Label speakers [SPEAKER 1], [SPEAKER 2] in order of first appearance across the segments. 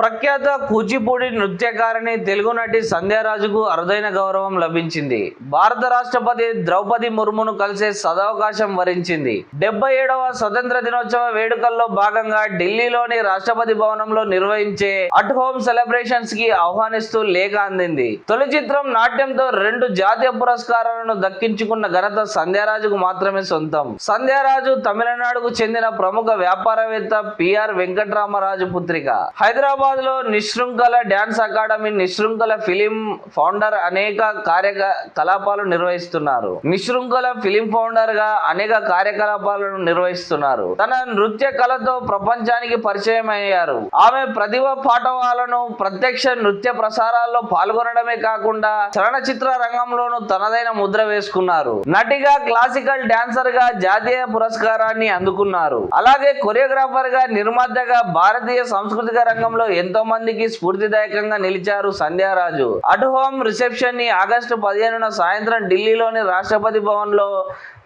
[SPEAKER 1] ప్రఖ్యాత కూచిపూడి నృత్యకారిణి తెలుగు నటి సంధ్యారాజుకు అరుదైన గౌరవం లభించింది. భారత రాష్ట్రపతి ద్రౌపది ముర్మును కలిసే సదవకాశం వరించింది. డెబ్బై ఏడవ స్వతంత్ర దినోత్సవ వేడుకల్లో భాగంగా ఢిల్లీలోని రాష్ట్రపతి భవనంలో నిర్వహించే అట్ హోమ్ సెలబ్రేషన్స్కి ఆహ్వానిస్తూ లేఖ అందింది. తొలి చిత్రం నాట్యంతో రెండు జాతీయ పురస్కారాలను దక్కించుకున్న ఘనత సంధ్యారాజుకు మాత్రమే సొంతం. సంధ్యారాజు తమిళనాడుకు చెందిన ప్రముఖ వ్యాపారవేత్త పిఆర్ వెంకటరామరాజు పుత్రిక. హైదరాబాద్ లో Nishrinkhala dance academy Nishrinkhala film founder అనేక కార్యకలాపాలు నిర్వహిస్తున్నారు. నిశృంఖల ఫిలిం ఫౌండర్గా అనేక కార్యకలాపాలను నిర్వహిస్తున్నారు. తన నృత్య కళతో ప్రపంచానికి పరిచయం అయ్యారు. ఆమె ప్రతిభ పాఠవాలను ప్రత్యక్ష నృత్య ప్రసారాల్లో పాల్గొనడమే కాకుండా చలనచిత్ర రంగంలోనూ తనదైన ముద్ర వేసుకున్నారు. నటిగా క్లాసికల్ డాన్సర్గా జాతీయ పురస్కారాన్ని అందుకున్నారు. అలాగే కొరియోగ్రాఫర్గా నిర్మాతగా భారతీయ సాంస్కృతిక రంగంలో ఎంతో మందికి స్ఫూర్తిదాయకంగా నిలిచారు సంధ్యారాజు. అట్ హోమ్ రిసెప్షన్ని ఆగస్టు పదిహేనున సాయంత్రం ఢిల్లీలోని రాష్ట్రపతి భవన్లో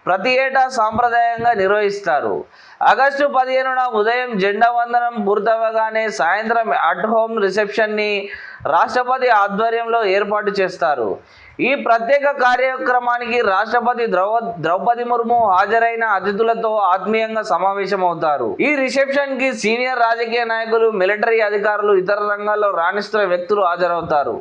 [SPEAKER 1] ప్రతి ఏటా సాంప్రదాయంగా నిర్వహిస్తారు. ఆగస్టు పదిహేనున ఉదయం జెండా వందనం పూర్తవగానే సాయంత్రం అట్ హోమ్ రిసెప్షన్ని రాష్ట్రపతి ఆధ్వర్యంలో ఏర్పాటు చేస్తారు. ఈ ప్రత్యేక కార్యక్రమానికి రాష్ట్రపతి ద్రౌ ద్రౌపది ముర్ము హాజరైన అతిథులతో ఆత్మీయంగా సమావేశమవుతారు. ఈ రిసెప్షన్కి సీనియర్ రాజకీయ నాయకులు మిలిటరీ అధికారులు ఇతర రంగాల్లో రాణిస్తున్న వ్యక్తులు హాజరవుతారు.